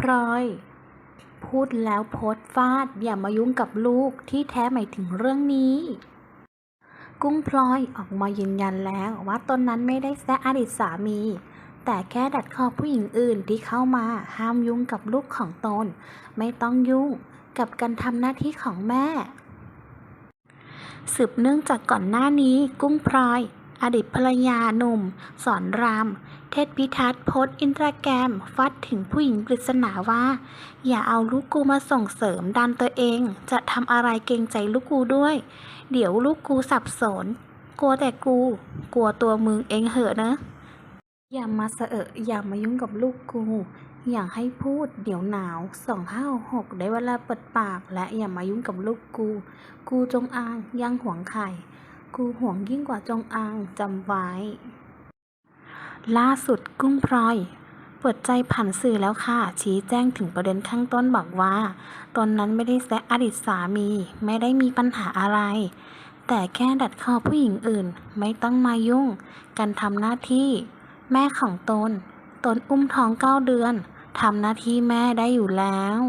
พลอย พูดแล้วโพสฟาดอย่ามายุ่งกับลูกที่แท้หมายถึงเรื่องนี้ กุ้งพลอยออกมายืนยันแล้วว่าตนนั้นไม่ได้แซะอดีตสามี แต่แค่ดัดคอผู้หญิงอื่นที่เข้ามาห้ามยุ่งกับลูกของตน ไม่ต้องยุ่งกับการทำหน้าที่ของแม่ สืบเนื่องจากก่อนหน้านี้กุ้งพลอย อดีตภรรยาหนุ่ม สอนราม เทศพิทัศน์โพสอินสตาแกรมฟัดถึงผู้หญิงปริศนาว่า อย่าเอาลูกกูมาส่งเสริมดันตัวเอง จะทำอะไรเกรงใจลูกกูด้วย เดี๋ยวลูกกูสับสน กลัวแต่กู กลัวตัวมึงเองเหอะนะ อย่ามาเสอะอย่ามายุ่งกับลูกกูอยากให้พูดเดี๋ยวหนาวสองห้าหกได้เวลาเปิดปากและอย่ามายุ่งกับลูกกู กูจงอางยังหวงไข่ กูห่วงยิ่งกว่าจงอางจำไว้ ล่าสุดกุ้งพลอย เปิดใจผ่านสื่อแล้วค่ะ ชี้แจ้งถึงประเด็นข้างต้นบอกว่าตนนั้นไม่ได้แซะอดีตสามีไม่ได้มีปัญหาอะไร แต่แค่ดัดคอผู้หญิงอื่น ไม่ต้องมายุ่ง กันทำหน้าที่ แม่ของตน ตนอุ้มท้องเก้าเดือนทำหน้าที่แม่ได้อยู่แล้ว